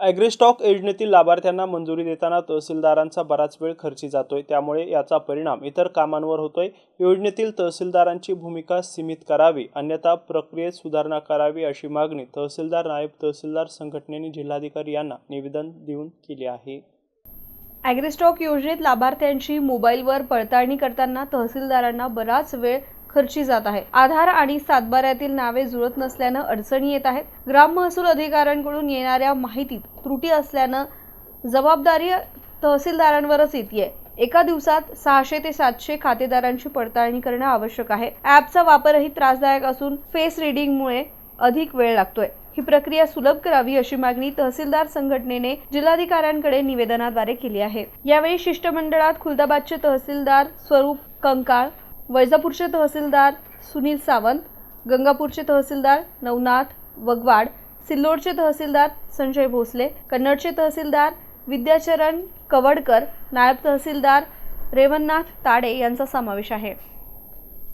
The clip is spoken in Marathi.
ॲग्रीस्टॉक योजनेतील लाभार्थ्यांना मंजुरी देताना तहसीलदारांचा बराच वेळ खर्ची जातोय. त्यामुळे याचा परिणाम इतर कामांवर होतोय. योजनेतील तहसीलदारांची भूमिका सीमित करावी अन्यथा प्रक्रियेत सुधारणा करावी अशी मागणी तहसीलदार नायब तहसीलदार संघटनेने जिल्हाधिकारी यांना निवेदन देऊन केली आहे. ॲग्रीस्टॉक योजनेत लाभार्थ्यांची मोबाईलवर पडताळणी करताना तहसीलदारांना बराच वेळ खर्ची जात आहे. आधार आणि सातबाऱ्यातील नावे जुळत नसल्यानं अडचणी येत आहेत. ग्राम महसूल अधिकाऱ्यांकडून येणाऱ्या माहितीत त्रुटी असल्यानं जबाबदारी तहसीलदारांवरच येते एका दिवसात सहाशे ते सातशे खातेदारांची पडताळणी करणं आवश्यक आहे. ॲपचा वापरही त्रासदायक असून फेस रिडिंगमुळे अधिक वेळ लागतोय. ही प्रक्रिया सुलभ करावी अशी मागणी तहसीलदार संघटनेने जिल्हाधिकाऱ्यांकडे निवेदनाद्वारे केली आहे. यावेळी शिष्टमंडळात खुलदाबादचे तहसीलदार स्वरूप कंकाळ वैजापूरचे तहसीलदार सुनील सावंत गंगापूरचे तहसीलदार नवनाथ वगवाड सिल्लोडचे तहसीलदार संजय भोसले कन्नडचे तहसीलदार विद्याचरण कवडकर नायब तहसीलदार रेवणनाथ ताडे यांचा समावेश आहे.